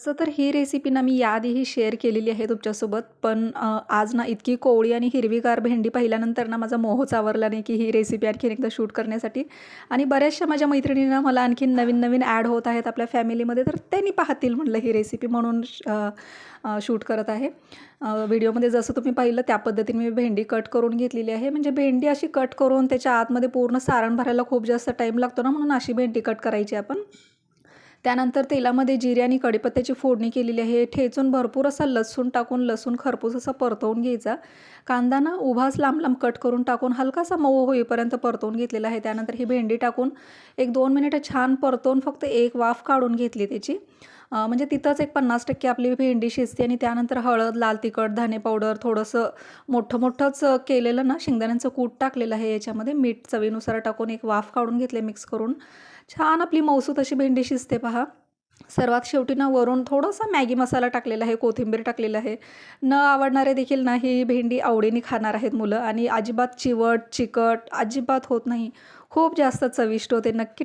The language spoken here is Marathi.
तसं तर ही रेसिपी ना मी याआधीही शेअर केलेली आहे तुमच्यासोबत. पण आज ना इतकी कोवळी आणि हिरवीगार भेंडी पाहिल्यानंतर ना माझा मोह चावरला नाही की ही रेसिपी आणखीन एकदा शूट करण्यासाठी. आणि बऱ्याचशा माझ्या मैत्रिणींना मला आणखीन नवीन नवीन ॲड होत आहेत आपल्या फॅमिलीमध्ये तर त्यांनी पाहतील म्हटलं ही रेसिपी म्हणून शूट करत आहे. व्हिडिओमध्ये जसं तुम्ही पाहिलं त्या पद्धतीने मी भेंडी कट करून घेतलेली आहे. म्हणजे भेंडी अशी कट करून त्याच्या आतमध्ये पूर्ण सारण भरायला खूप जास्त टाईम लागतो ना म्हणून अशी भेंडी कट करायची आपण. त्यानंतर तेलामध्ये जिरे आणि कडीपत्त्याची फोडणी केलेली आहे. ठेचून भरपूर असा लसूण टाकून लसूण खरपूस असा परतवून घ्यायचा. कांदा ना उभाच लांब लांब कट करून टाकून हलकासा मऊ होईपर्यंत परतवून घेतलेला आहे. त्यानंतर ही भेंडी टाकून एक दोन मिनिटं छान परतवून फक्त एक वाफ काढून घेतली त्याची. म्हणजे तिथंच एक पन्नास टक्के आपली भेंडी शिजते आणि त्यानंतर हळद लाल तिखट धने पावडर थोडंसं मोठं मोठंच केलेलं ना शेंगदाण्यांचं कूट टाकलेलं आहे याच्यामध्ये. मीठ चवीनुसार टाकून एक वाफ काढून घेतले मिक्स करून. छान आपली मौसूत अशी भेंडी शिजते पहा. सर्वात शेवटी ना वरून थोडासा मॅगी मसाला टाकलेला आहे कोथिंबीर टाकलेलं आहे. न आवडणारे देखील ना ही भेंडी आवडीने खाणार आहेत मुलं. आणि अजिबात चिवट चिकट अजिबात होत नाही. खूप जास्त चविष्ट होते नक्की